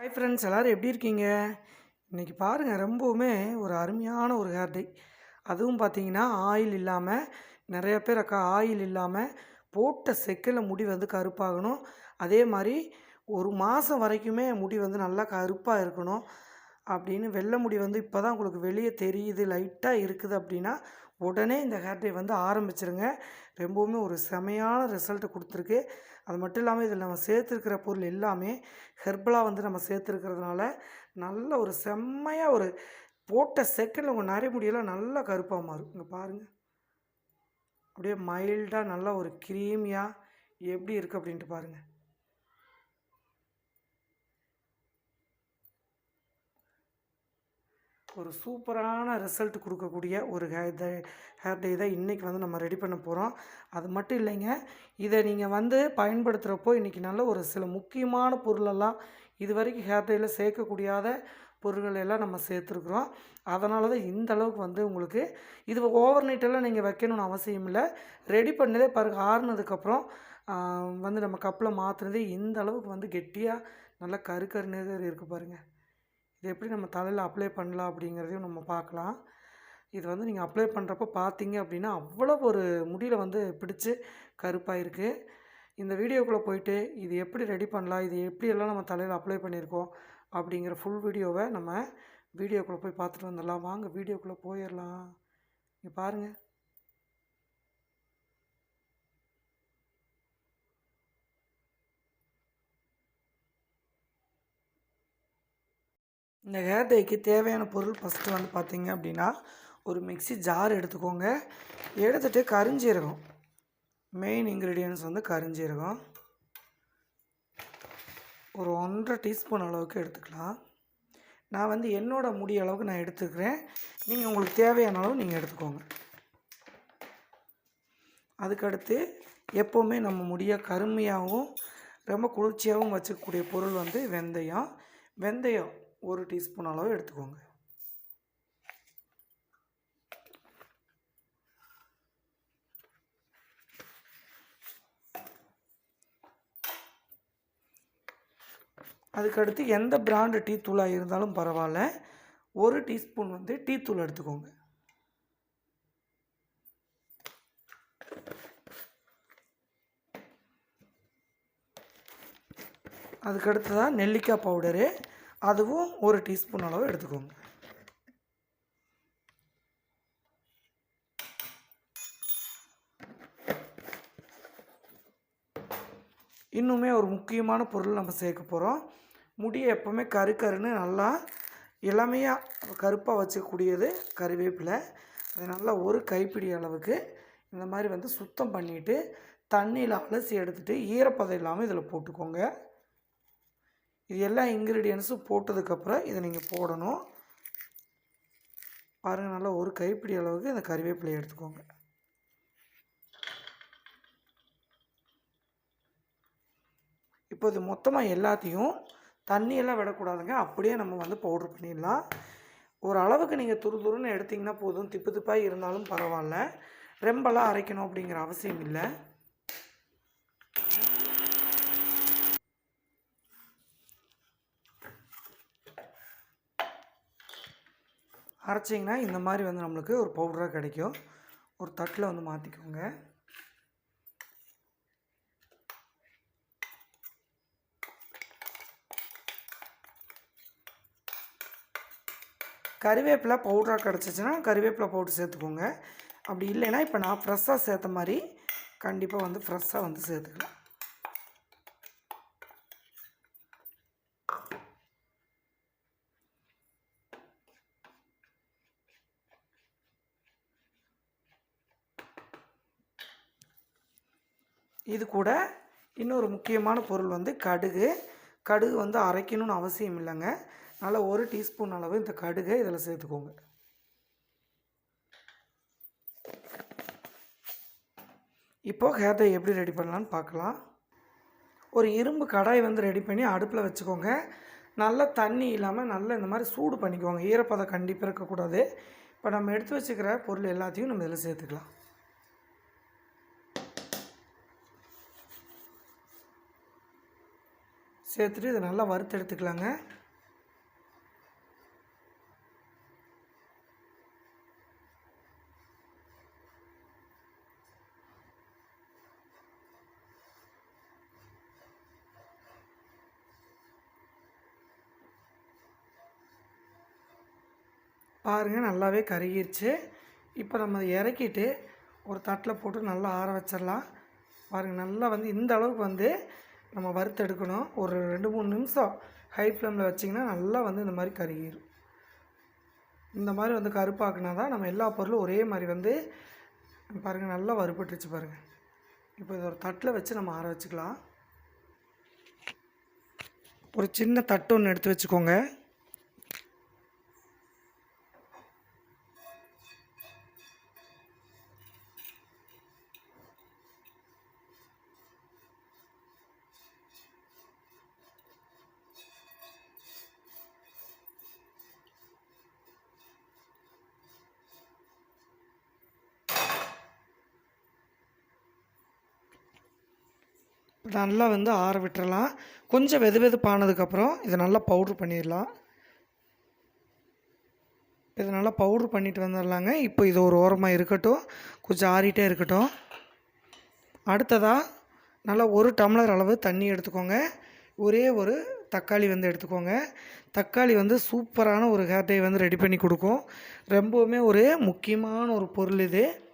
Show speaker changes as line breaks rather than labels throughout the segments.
Hi friends எல்லோரும் எப்படி இருக்கீங்க? இன்றைக்கி பாருங்கள் ரொம்பவுமே ஒரு அருமையான ஒரு ஹேர் டை அதுவும் பார்த்தீங்கன்னா ஆயில் இல்லாமல் நிறைய பேர் அக்கா ஆயில் இல்லாமல் போட்ட செக்கில் முடி வந்து கருப்பாகணும். அதே மாதிரி ஒரு மாதம் வரைக்குமே முடி வந்து நல்லா கருப்பாக இருக்கணும். அப்படின்னு வெள்ளை முடி வந்து இப்போ தான் உங்களுக்கு வெளியே தெரியுது லைட்டாக இருக்குது அப்படின்னா உடனே இந்த ஹேர் டை வந்து ஆரம்பிச்சிருங்க. ரொம்பவுமே ஒரு செமையான ரிசல்ட்டு கொடுத்துருக்கு. அது மட்டும் இல்லாமல் இதில் நம்ம சேர்த்துருக்கிற பொருள் எல்லாமே ஹெர்பலாக வந்து நம்ம சேர்த்துருக்கிறதுனால நல்ல ஒரு செம்மையாக ஒரு போட்ட செகண்டில் உங்கள் நரை முடியெல்லாம் நல்லா கருப்பாக மாறும். இங்கே பாருங்கள் அப்படியே மைல்டாக நல்லா ஒரு க்ரீமியாக எப்படி இருக்குது அப்படின்ட்டு பாருங்கள் ஒரு சூப்பரான ரிசல்ட் கொடுக்கக்கூடிய ஒரு ஹேர் டை ஹேர் டை தான் இன்றைக்கி வந்து நம்ம ரெடி பண்ண போகிறோம் அது மட்டும் இல்லைங்க இதை நீங்கள் வந்து பயன்படுத்துகிறப்போ இன்றைக்கி நல்ல ஒரு சில முக்கியமான பொருளெல்லாம் இது வரைக்கும் ஹேர் டையில் சேர்க்கக்கூடியாத பொருள்கள் எல்லாம் நம்ம சேர்த்துருக்குறோம். அதனால தான் இந்த அளவுக்கு வந்து உங்களுக்கு இது ஓவர் நைட்டெல்லாம் நீங்கள் வைக்கணும்னு அவசியம் இல்லை. ரெடி பண்ணதே பாருங்கள் ஆறுனதுக்கப்புறம் வந்து நம்ம கப்பில் மாற்றுனதே இந்த அளவுக்கு வந்து கெட்டியாக நல்லா கரு கருன்னு இருக்குது பாருங்கள் இது எப்படி நம்ம தலையில் அப்ளை பண்ணலாம் அப்படிங்கிறதையும் நம்ம பார்க்கலாம். இது வந்து நீங்கள் அப்ளை பண்ணுறப்போ பார்த்தீங்க அப்படின்னா அவ்வளோ ஒரு முடியில் வந்து பிடிச்சி கருப்பாக இருக்குது இந்த வீடியோக்குள்ளே போயிட்டு இது எப்படி ரெடி பண்ணலாம் இது எப்படியெல்லாம் நம்ம தலையில் அப்ளை பண்ணியிருக்கோம் அப்படிங்கிற ஃபுல் வீடியோவை நம்ம வீடியோக்குள்ளே போய் பார்த்துட்டு வந்துடலாம். வாங்க வீடியோக்குள்ளே போயிடலாம். இங்கே பாருங்கள் இந்த ஹேர் டைக்கு தேவையான பொருள் ஃபஸ்ட்டு வந்து பார்த்தீங்க அப்படின்னா ஒரு மிக்ஸி ஜார் எடுத்துக்கோங்க. எடுத்துகிட்டு கருஞ்சீரகம். மெயின் இன்க்ரீடியன்ஸ் வந்து கருஞ்சீரகம். ஒரு ஒன்றரை டீஸ்பூன் அளவுக்கு எடுத்துக்கலாம். நான் வந்து என்னோடய முடிய அளவுக்கு நான் எடுத்துக்கிறேன். நீங்கள் உங்களுக்கு தேவையான அளவு நீங்கள் எடுத்துக்கோங்க. அதுக்கடுத்து எப்போவுமே நம்ம முடியை கருமையாகவும் ரொம்ப குளிர்ச்சியாகவும் வச்சுக்கக்கூடிய பொருள் வந்து வெந்தயம். வெந்தயம் ஒரு டீஸ்பூன் அளவு எடுத்துக்கோங்க. அதுக்கடுத்து எந்த பிராண்டு டீ தூளாக இருந்தாலும் பரவாயில்ல. ஒரு டீஸ்பூன் வந்து டீ தூள் எடுத்துக்கோங்க. அதுக்கடுத்து தான் நெல்லிக்காய் பவுடரு. அதுவும் ஒரு டீஸ்பூன் அளவு எடுத்துக்கோங்க. இன்னுமே ஒரு முக்கியமான பொருள் நம்ம சேர்க்க போகிறோம் முடியை எப்போவுமே கரு கருன்னு நல்லா இளமையாக கருப்பாக வச்சக்கூடியது கருவேப்பிலை. அது நல்லா ஒரு கைப்பிடி அளவுக்கு இந்த மாதிரி வந்து சுத்தம் பண்ணிவிட்டு தண்ணியில் அலசி எடுத்துகிட்டு ஈரப்பதம் இல்லாமல் இதில் போட்டுக்கோங்க. இது எல்லா இன்க்ரீடியன்ஸும் போட்டதுக்கப்புறம் இதை நீங்கள் போடணும். பாருங்கள் நல்லா ஒரு கைப்பிடி அளவுக்கு இந்த கறிவேப்பிலை எடுத்துக்கோங்க. இப்போ இது மொத்தமாக எல்லாத்தையும் தண்ணியெல்லாம் விடக்கூடாதுங்க. அப்படியே நம்ம வந்து பவுட்ரு பண்ணிடலாம். ஒரு அளவுக்கு நீங்கள் துரு துருன்னு எடுத்திங்கன்னா போதும். திப்பு திப்பாக இருந்தாலும் பரவாயில்ல. ரெம்பெல்லாம் அரைக்கணும் அப்படிங்கிற அவசியம் இல்லை. அரைச்சிங்கன்னா இந்த மாதிரி வந்து நம்மளுக்கு ஒரு பவுடராக கிடைக்கும். ஒரு தட்டில் வந்து மாற்றிக்கோங்க கறிவேப்பிலை பவுடராக கிடச்சிச்சின்னா கறிவேப்பிலை பவுடர் சேர்த்துக்கோங்க. அப்படி இல்லைன்னா இப்போ நான் ஃப்ரெஷ்ஷாக சேர்த்த மாதிரி கண்டிப்பாக வந்து ஃப்ரெஷ்ஷாக வந்து சேர்த்துக்கலாம். இது கூட இன்னொரு முக்கியமான பொருள் வந்து கடுகு. கடுகு வந்து அரைக்கணும்னு அவசியம் இல்லைங்க. நல்லா ஒரு டீஸ்பூன் அளவு இந்த கடுகை இதில் சேர்த்துக்கோங்க. இப்போது ஹேர் டை எப்படி ரெடி பண்ணலான்னு பார்க்கலாம். ஒரு இரும்பு கடாய் வந்து ரெடி பண்ணி அடுப்பில் வச்சுக்கோங்க. நல்லா தண்ணி இல்லாமல் நல்லா இந்த மாதிரி சூடு பண்ணிக்கோங்க. ஈரப்பதம் கண்டிப்பாக இருக்கக்கூடாது. இப்போ நம்ம எடுத்து வச்சுக்கிற பொருள் எல்லாத்தையும் நம்ம இதில் சேர்த்துக்கலாம். சேர்த்துட்டு இதை நல்லா வறுத்து எடுத்துக்கலாங்க. பாருங்கள் நல்லாவே கருகிருச்சு. இப்போ நம்ம இறக்கிட்டு ஒரு தட்டில் போட்டு நல்லா ஆற வச்சிடலாம். பாருங்கள் நல்லா வந்து இந்த அளவுக்கு வந்து நம்ம வறுத்தெடுக்கணும். ஒரு ரெண்டு மூணு நிமிஷம் ஹை ஃப்ளேமில் வச்சிங்கன்னா நல்லா வந்து இந்த மாதிரி கருகிடும் இந்த மாதிரி வந்து கருப்பாக்குனா தான் நம்ம எல்லா பொருளும் ஒரே மாதிரி வந்து பாருங்கள் நல்லா வறுபட்டுருச்சு பாருங்கள் இப்போ இது ஒரு தட்டில் வச்சு நம்ம ஆற வச்சுக்கலாம். ஒரு சின்ன தட்டு ஒன்று எடுத்து வச்சுக்கோங்க. நல்லா வந்து ஆற விட்டுறலாம். கொஞ்சம் வெது வெதுப்பானதுக்கப்புறம் இதை நல்லா பவுட்ரு பண்ணிடலாம். இதை நல்லா பவுட்ரு பண்ணிட்டு வந்துடலாங்க. இப்போ இது ஒரு ஓரமாக இருக்கட்டும். கொஞ்சம் ஆறிட்டே இருக்கட்டும். அடுத்ததாக நல்லா ஒரு டம்ளர் அளவு தண்ணி எடுத்துக்கோங்க. ஒரே ஒரு தக்காளி வந்து எடுத்துக்கோங்க. தக்காளி வந்து சூப்பரான ஒரு ஹேர் டை வந்து ரெடி பண்ணி கொடுக்கும். ரொம்பவுமே ஒரு முக்கியமான ஒரு பொருள் இது.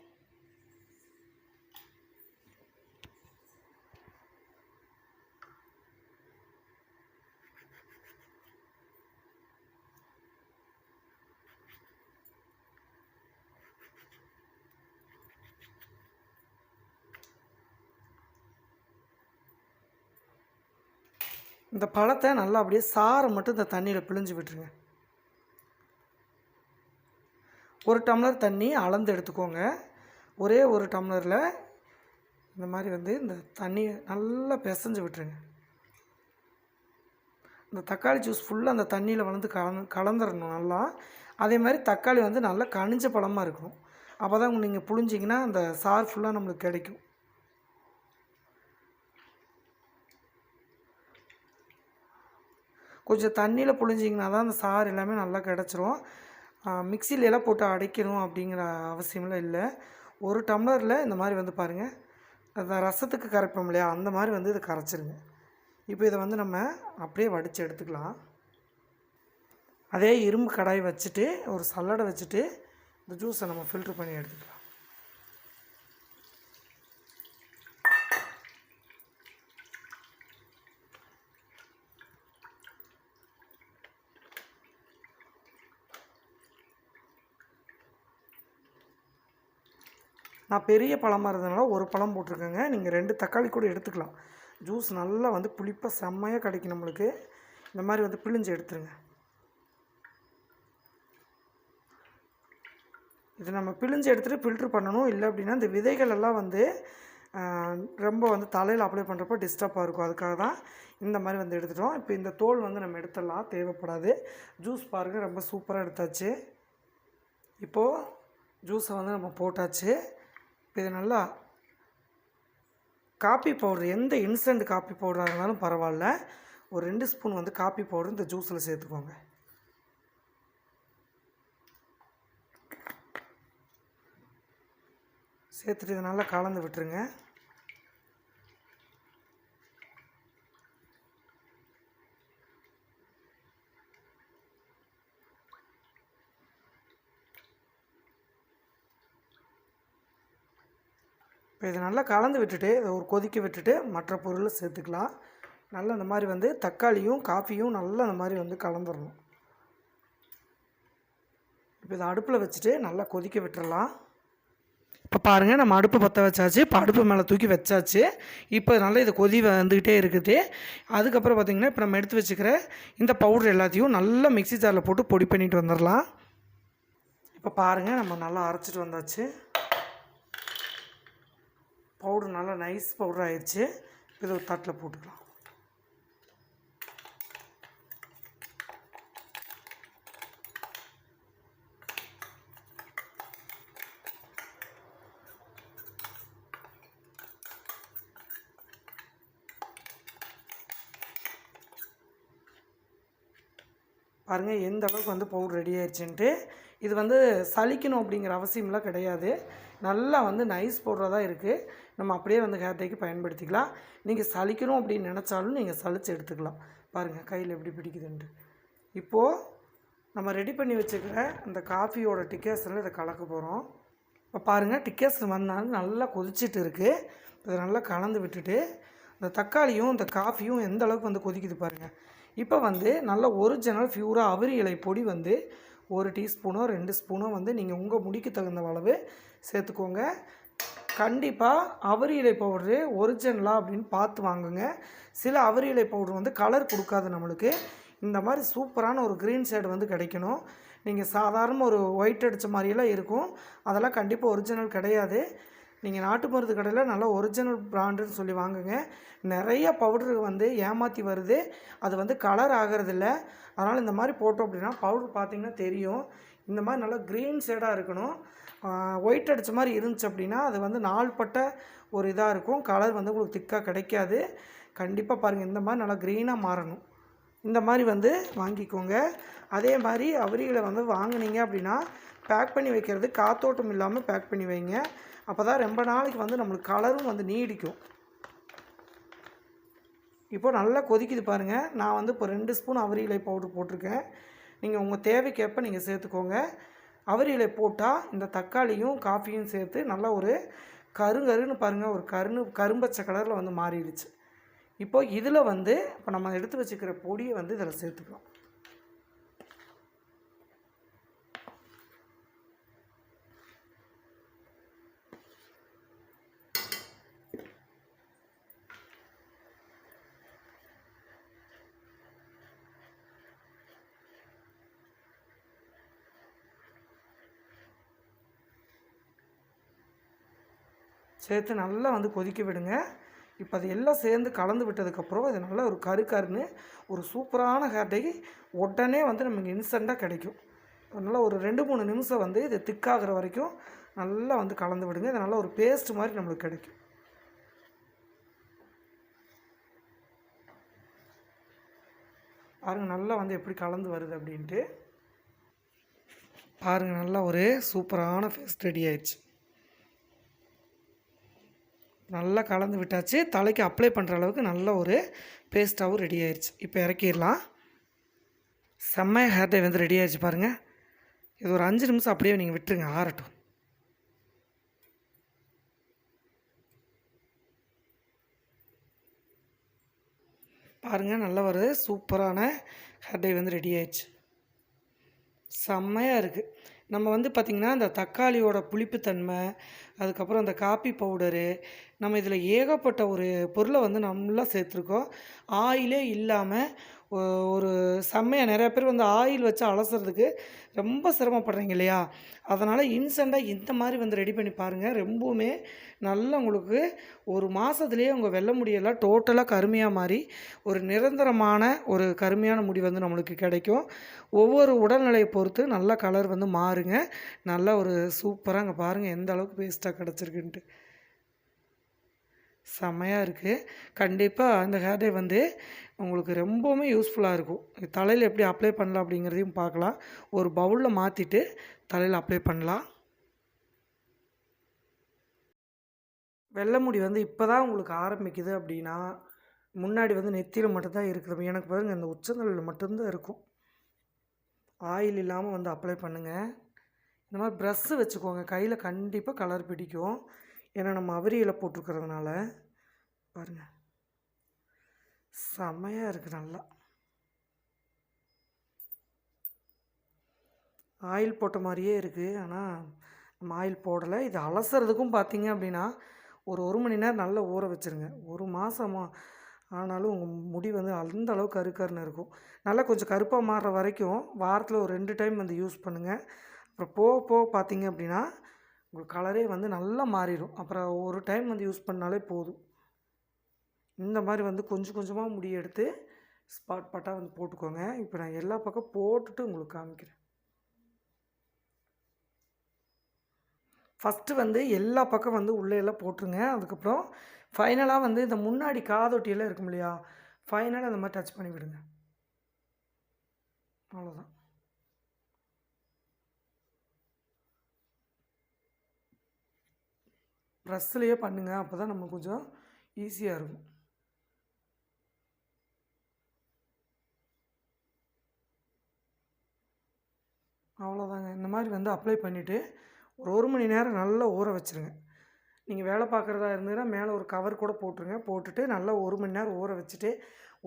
இந்த பழத்தை நல்லா அப்படியே சாறை மட்டும் இந்த தண்ணியில் பிழிஞ்சு விட்டுருங்க. ஒரு டம்ளர் தண்ணி அளந்து எடுத்துக்கோங்க. ஒரே ஒரு டம்ளரில் இந்த மாதிரி வந்து இந்த தண்ணியை நல்லா பிசைஞ்சு விட்டுருங்க. இந்த தக்காளி ஜூஸ் ஃபுல்லாக அந்த தண்ணியில் வளர்ந்து கலந்து கலந்துடணும் நல்லா. அதே மாதிரி தக்காளி வந்து நல்லா கனிஞ்ச பழமாக இருக்கணும் அப்போ தான் நீங்கள் புழிஞ்சிங்கன்னா அந்த சாறு ஃபுல்லாக நம்மளுக்கு கிடைக்கும். கொஞ்சம் தண்ணியில் புழிஞ்சிங்கன்னா தான் அந்த சாறு எல்லாமே நல்லா கிடச்சிரும். மிக்சியில எல்லாம் போட்டு அடைக்கணும் அப்படிங்கிற அவசியம்லாம் இல்லை. ஒரு டம்ளரில் இந்த மாதிரி வந்து பாருங்கள் அந்த ரசத்துக்கு கரைப்போம் இல்லையா? அந்த மாதிரி வந்து இதை கரைச்சிருங்க. இப்போ இதை வந்து நம்ம அப்படியே வடித்து எடுத்துக்கலாம். அதே இரும்பு கடாய் வச்சுட்டு ஒரு சல்லடை வச்சுட்டு இந்த ஜூஸை நம்ம ஃபில்ட்ரு பண்ணி எடுத்துக்கலாம். நான் பெரிய பழமாக இருந்ததுனால ஒரு பழம் போட்டிருக்கேங்க. நீங்கள் ரெண்டு தக்காளி கூட எடுத்துக்கலாம். ஜூஸ் நல்லா வந்து புளிப்பாக செம்மையாக கிடைக்கும் நம்மளுக்கு. இந்த மாதிரி வந்து பிழிஞ்சு எடுத்துருங்க. இது நம்ம பிழிஞ்சு எடுத்துகிட்டு ஃபில்ட்ரு பண்ணணும். இல்லை அப்படின்னா இந்த விதைகள் எல்லாம் வந்து ரொம்ப வந்து தலையில் அப்ளை பண்ணுறப்போ டிஸ்டர்பாக இருக்கும். அதுக்காக தான் இந்த மாதிரி வந்து எடுத்துட்டோம். இப்போ இந்த தோல் வந்து நம்ம எடுத்துடலாம். தேவைப்படாது. ஜூஸ் பாருங்கள் ரொம்ப சூப்பராக எடுத்தாச்சு. இப்போது ஜூஸை வந்து நம்ம போட்டாச்சு. இது நல்லா காப்பி பவுடர் எந்த இன்ஸ்டன்ட் காப்பி பவுடராக இருந்தாலும் பரவாயில்ல. ஒரு ரெண்டு ஸ்பூன் வந்து காப்பி பவுடர் இந்த ஜூஸில் சேர்த்துக்கோங்க. சேர்த்துட்டு இதை நல்லா கலந்து விட்டுருங்க. இப்போ இதை நல்லா கலந்து விட்டுட்டு இதை ஒரு கொதிக்க விட்டுட்டு மற்ற பொருளை சேர்த்துக்கலாம். நல்லா இந்த மாதிரி வந்து தக்காளியும் காஃபியும் நல்லா இந்த மாதிரி வந்து கலந்துடணும் இப்போ இதை அடுப்பில் வச்சுட்டு நல்லா கொதிக்க விட்டுறலாம். இப்போ பாருங்கள் நம்ம அடுப்பு பற்ற வச்சாச்சு. இப்போ அடுப்பு மேலே தூக்கி வச்சாச்சு. இப்போ நல்லா இது கொதி வந்துக்கிட்டே இருக்குது. அதுக்கப்புறம் பார்த்திங்கன்னா இப்போ நம்ம எடுத்து வச்சுக்கிற இந்த பவுடர் எல்லாத்தையும் நல்லா மிக்ஸி ஜாரில் போட்டு பொடி பண்ணிட்டு வந்துடலாம். இப்போ பாருங்கள் நம்ம நல்லா அரைச்சிட்டு வந்தாச்சு. பவுடர் நல்லா நைஸ் பவுடர் ஆயிடுச்சு. இதை ஒரு தட்டில் போட்டுக்கலாம். பாருங்கள் எந்த அளவுக்கு வந்து பவுடர் ரெடி ஆயிடுச்சுன்ட்டு. இது வந்து சலிக்கணும் அப்படிங்கிற அவசியம்லாம் கிடையாது. நல்லா வந்து நைஸ் போடுறதா இருக்குது நம்ம அப்படியே வந்து ஹேர் டேக்கு பயன்படுத்திக்கலாம். நீங்கள் சலிக்கணும் அப்படின்னு நினச்சாலும் நீங்கள் சலிச்சு எடுத்துக்கலாம். பாருங்கள் கையில் எப்படி பிடிக்குதுன்ட்டு. இப்போது நம்ம ரெடி பண்ணி வச்சுக்கிற அந்த காஃபியோட டிக்கேஸில் இதை கலக்க போகிறோம் இப்போ பாருங்கள் டிக்கேஸ் வந்தாலும் நல்லா கொதிச்சிட்டு இருக்குது இதை நல்லா கலந்து விட்டுட்டு இந்த தக்காளியும் இந்த காஃபியும் எந்த அளவுக்கு வந்து கொதிக்குது பாருங்கள் இப்போ வந்து நல்ல ஒரிஜினல் ஃபியூராக அவரி இலை பொடி வந்து ஒரு டீஸ்பூனோ ரெண்டு ஸ்பூனோ வந்து நீங்கள் உங்கள் முடிக்கு தகுந்த அளவு சேர்த்துக்கோங்க. கண்டிப்பாக அவரி இலை பவுடரு ஒரிஜினலாக அப்படின்னு பார்த்து வாங்குங்க. சில அவரி இலை பவுடர் வந்து கலர் கொடுக்காது நம்மளுக்கு. இந்த மாதிரி சூப்பரான ஒரு க்ரீன் ஷேடு வந்து கிடைக்கணும். நீங்கள் சாதாரண ஒரு ஒயிட் அடித்த மாதிரியெல்லாம் இருக்கும். அதெல்லாம் கண்டிப்பாக ஒரிஜினல் கிடையாது. நீங்கள் நாட்டு மருந்து கடையில் நல்லா ஒரிஜினல் பிராண்டுன்னு சொல்லி வாங்குங்க. நிறைய பவுடர் வந்து ஏமாற்றி வருது. அது வந்து கலர் ஆகிறதில்ல. அதனால் இந்த மாதிரி போட்டோம் அப்படின்னா பவுடர் பார்த்திங்கன்னா தெரியும். இந்த மாதிரி நல்லா க்ரீன் ஷேடாக இருக்கணும். ஒயிட் அடித்த மாதிரி இருந்துச்சு அப்படின்னா அது வந்து நாள்பட்ட ஒரு இதாக இருக்கும். கலர் வந்து உங்களுக்கு திக்காக கிடைக்காது. கண்டிப்பாக பாருங்கள் இந்த மாதிரி நல்லா க்ரீனாக மாறணும். இந்த மாதிரி வந்து வாங்கிக்கோங்க. அதே மாதிரி அவரிகளை வந்து வாங்குனீங்க அப்படின்னா பேக் பண்ணி வைக்கிறது காத்தோட்டம் இல்லாமல் பேக் பண்ணி வைங்க. அப்போ தான் ரொம்ப நாளைக்கு வந்து நம்மளுக்கு கலரும் வந்து நீடிக்கும். இப்போ நல்லா கொதிக்குது பாருங்கள் நான் வந்து இப்போ ரெண்டு ஸ்பூன் அவரி இலை பவுடர் போட்டிருக்கேன். நீங்கள் உங்கள் தேவைக்கேற்ப நீங்கள் சேர்த்துக்கோங்க. அவரி போட்டால் இந்த தக்காளியும் காஃபியும் சேர்த்து நல்லா ஒரு கருங்கருன்னு பாருங்கள் ஒரு கருணு கரும்பச்சை கலரில் வந்து மாறிடுச்சு. இப்போ இதில் வந்து இப்போ நம்ம எடுத்து வச்சுக்கிற பொடியை வந்து இதில் சேர்த்துக்கலாம். சேர்த்து நல்லா வந்து கொதிக்க விடுங்க. இப்போ அது எல்லாம் சேர்ந்து கலந்து விட்டதுக்கப்புறம் இது நல்லா ஒரு கரு கருன்னு ஒரு சூப்பரான ஹேர் டை உடனே வந்து நமக்கு இன்ஸ்டண்ட்டாக கிடைக்கும். அதனால் ஒரு ரெண்டு மூணு நிமிஷம் வந்து இது திக்காகிற வரைக்கும் நல்லா வந்து கலந்து விடுங்க. இது நல்லா ஒரு பேஸ்ட் மாதிரி நம்மளுக்கு கிடைக்கும். பாருங்கள் நல்லா வந்து எப்படி கலந்து வருது அப்படின்ட்டு. பாருங்கள் நல்லா ஒரு சூப்பரான ஃபேஸ் ரெடி ஆயிடுச்சு. நல்லா கலந்து விட்டாச்சு. தலைக்கு அப்ளை பண்ணுற அளவுக்கு நல்ல ஒரு பேஸ்ட்டாகவும் ரெடி ஆயிடுச்சு இப்போ இறக்கிடலாம். செம்மையாக ஹேர் டை வந்து ரெடி ஆயிடுச்சு பாருங்கள் இது ஒரு அஞ்சு நிமிஷம் அப்படியே நீங்கள் விட்டுருங்க ஆறட்டும். பாருங்கள் நல்ல ஒரு சூப்பரான ஹேர் டை வந்து ரெடி ஆயிடுச்சு செம்மையாக இருக்குது நம்ம வந்து பார்த்திங்கன்னா அந்த தக்காளியோட புளிப்புத்தன்மை அதுக்கப்புறம் அந்த காப்பி பவுடரு நம்ம இதில் ஏகப்பட்ட ஒரு பொருளை வந்து நல்லா சேர்த்துருக்கோம். ஆயிலே இல்லாமல் ஒரு செம்மையாக நிறையா பேர் வந்து ஆயில் வச்சு அலசுறதுக்கு ரொம்ப சிரமப்படுறீங்க இல்லையா? அதனால் இன்ஸ்டண்ட்டாக இந்த மாதிரி வந்து ரெடி பண்ணி பாருங்கள் ரொம்பவுமே நல்லா உங்களுக்கு ஒரு மாதத்துலேயே உங்கள் வெள்ளை முடியெல்லாம் டோட்டலாக கருமையாக மாறி ஒரு நிரந்தரமான ஒரு கருமையான முடி வந்து நம்மளுக்கு கிடைக்கும். ஒவ்வொரு உடல்நிலையை பொறுத்து நல்ல கலர் வந்து மாறுங்க. நல்லா ஒரு சூப்பராக அங்கே பாருங்கள் எந்த அளவுக்கு பேஸ்ட்டாக கிடச்சிருக்குன்ட்டு. செம்மையாக இருக்குது கண்டிப்பாக அந்த ஹேர் டே வந்து உங்களுக்கு ரொம்பவுமே யூஸ்ஃபுல்லாக இருக்கும். தலையில் எப்படி அப்ளை பண்ணலாம் அப்படிங்கிறதையும் பார்க்கலாம். ஒரு பவுலில் மாற்றிட்டு தலையில் அப்ளை பண்ணலாம். வெள்ளை முடி வந்து இப்போ தான் உங்களுக்கு ஆரம்பிக்குது அப்படின்னா முன்னாடி வந்து நெத்தியில் மட்டும்தான் இருக்குது. எனக்கு பாருங்கள் இந்த உச்சந்தலையில் மட்டும்தான் இருக்கும். ஆயில் இல்லாமல் வந்து அப்ளை பண்ணுங்கள் இந்த மாதிரி ப்ரஷ்ஷு வச்சுக்கோங்க. கையில் கண்டிப்பாக கலர் பிடிக்கும். ஏன்னா நம்ம அவரியில் போட்டிருக்கிறதுனால. பாருங்கள் செம்மையாக இருக்குது நல்லா. ஆயில் போட்ட மாதிரியே இருக்குது ஆனால் நம்ம ஆயில் போடலை. இது அலசுறதுக்கும் பார்த்தீங்க அப்படின்னா ஒரு ஒரு மணி நேரம் நல்லா ஊற வச்சுருங்க. ஒரு மாதமா ஆனாலும் உங்கள் முடி வந்து அந்த அளவுக்கு கருக்கருன்னு இருக்கும். நல்லா கொஞ்சம் கருப்பாக மாறுற வரைக்கும் வாரத்தில் ஒரு ரெண்டு டைம் வந்து யூஸ் பண்ணுங்கள் அப்புறம் போக போக பார்த்தீங்க அப்படின்னா உங்களுக்கு கலரே வந்து நல்லா மாறிடும் அப்புறம் ஒரு டைம் வந்து யூஸ் பண்ணாலே போதும். இந்த மாதிரி வந்து கொஞ்சம் கொஞ்சமாக முடி எடுத்து ஸ்பாட் பாட்டாக வந்து போட்டுக்கோங்க. இப்போ நான் எல்லா பக்கம் போட்டுட்டு உங்களுக்கு காமிக்கிறேன். ஃபஸ்ட்டு வந்து எல்லா பக்கம் வந்து உள்ளே எல்லாம் போட்டுருங்க. அதுக்கப்புறம் ஃபைனலாக வந்து இந்த முன்னாடி காதொட்டியெல்லாம் இருக்கும் இல்லையா? ஃபைனலாக அந்த மாதிரி டச் பண்ணி விடுங்க அவ்வளோதான் ப்ரெஸ்லேயே பண்ணுங்கள் அப்போ தான் நம்ம கொஞ்சம் ஈஸியாக இருக்கும். அவ்வளோதாங்க இந்த மாதிரி வந்து அப்ளை பண்ணிவிட்டு ஒரு ஒரு மணி நேரம் நல்லா ஊற வச்சுருங்க. நீங்கள் வேலை பார்க்குறதா இருந்ததுன்னா மேலே ஒரு கவர் கூட போட்டுருங்க. போட்டுட்டு நல்லா ஒரு மணி நேரம் ஊற வச்சுட்டு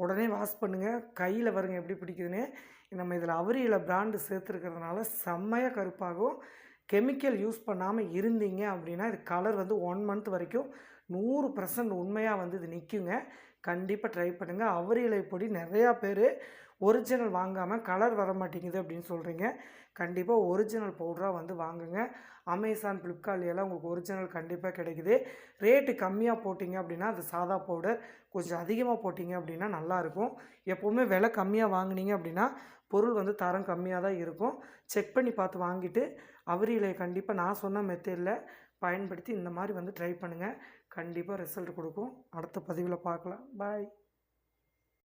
உடனே வாஷ் பண்ணுங்கள் கையில் வருங்க எப்படி பிடிக்குதுன்னு. நம்ம இதில் அவரியில் பிராண்டு சேர்த்துருக்கிறதுனால செம்மையாக கருப்பாகும். கெமிக்கல் யூஸ் பண்ணாமல் இருந்தீங்க அப்படின்னா இது கலர் வந்து ஒன் மந்த் வரைக்கும் நூறு பர்சன்ட் உண்மையாக வந்து இது நிற்குங்க கண்டிப்பாக ட்ரை பண்ணுங்கள் அவரி பொடி நிறையா பேர் ஒரிஜினல் வாங்காமல் கலர் வர மாட்டேங்குது அப்படின்னு சொல்கிறீங்க கண்டிப்பாக ஒரிஜினல் பவுடராக வந்து வாங்குங்க. அமேசான் ஃப்ளிப்கார்ட்லையெல்லாம் உங்களுக்கு ஒரிஜினல் கண்டிப்பாக கிடைக்குது. ரேட்டு கம்மியாக போட்டிங்க அப்படின்னா அது சாதா பவுடர் கொஞ்சம் அதிகமாக போட்டிங்க அப்படின்னா நல்லாயிருக்கும் எப்போவுமே விலை கம்மியாக வாங்குனீங்க அப்படின்னா பொருள் வந்து தரம் கம்மியாக தான் இருக்கும். செக் பண்ணி பார்த்து வாங்கிட்டு அவரி இலையை கண்டிப்பாக நான் சொன்ன மெத்தடில் பயன்படுத்தி இந்த மாதிரி வந்து ட்ரை பண்ணுங்கள் கண்டிப்பாக ரிசல்ட் கொடுக்கும். அடுத்த பதிவில் பார்க்கலாம். பாய்